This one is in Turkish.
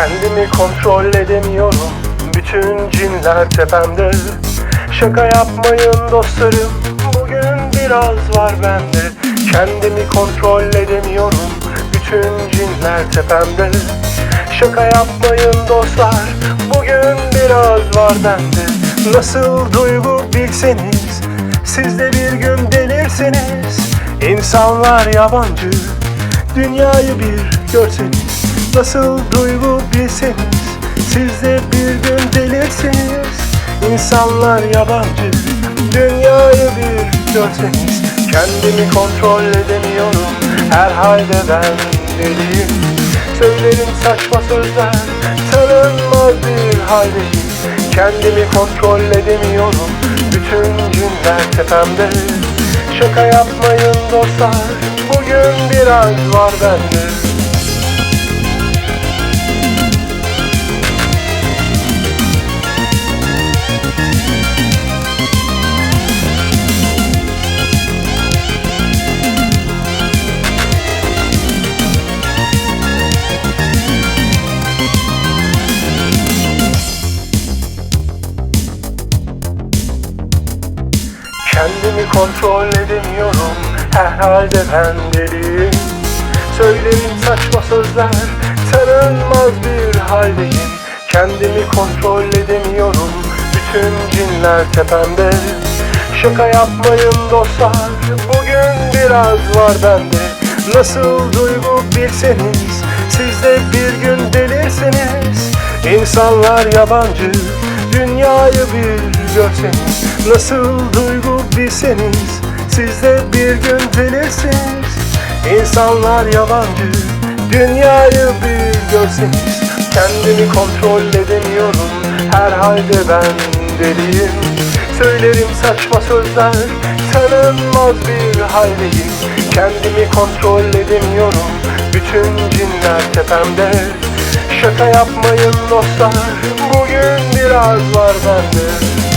Kendimi kontrol edemiyorum. Bütün cinler tepemde. Şaka yapmayın dostlarım. Bugün biraz var bende. Kendimi kontrol edemiyorum. Bütün cinler tepemde. Şaka yapmayın dostlar. Bugün biraz var bende. Nasıl duygu bilseniz Siz de bir gün delirsiniz. İnsanlar yabancı. Dünyayı bir görseniz Nasıl duygu bilseniz Siz de bir gün delirsiniz. İnsanlar yabancı Dünyayı bir görseniz. Kendimi kontrol edemiyorum Herhalde ben deliyim. Söylerim saçma sözler Tanınmaz bir haldeyim. Kendimi kontrol edemiyorum Bütün günler tepemde. Şaka yapmayın dostlar Bugün biraz var bende Kendimi kontrol edemiyorum. Herhalde ben deliyim. Söylerim saçma sözler Tanınmaz bir haldeyim. Kendimi kontrol edemiyorum. Bütün cinler tepemde. Şaka yapmayın dostlar Bugün biraz var bende. Nasıl duygu bilseniz Siz de bir gün delirseniz. İnsanlar yabancı Dünyayı bir görseniz Nasıl duygu bilseniz Siz de bir gün delirsiniz. İnsanlar yabancı Dünyayı bir görseniz. Kendimi kontrol edemiyorum Herhalde ben deliyim. Söylerim saçma sözler Tanınmaz bir haldeyim. Kendimi kontrol edemiyorum Bütün cinler tepemde. Şaka yapmayın dostlar Bugün biraz var bende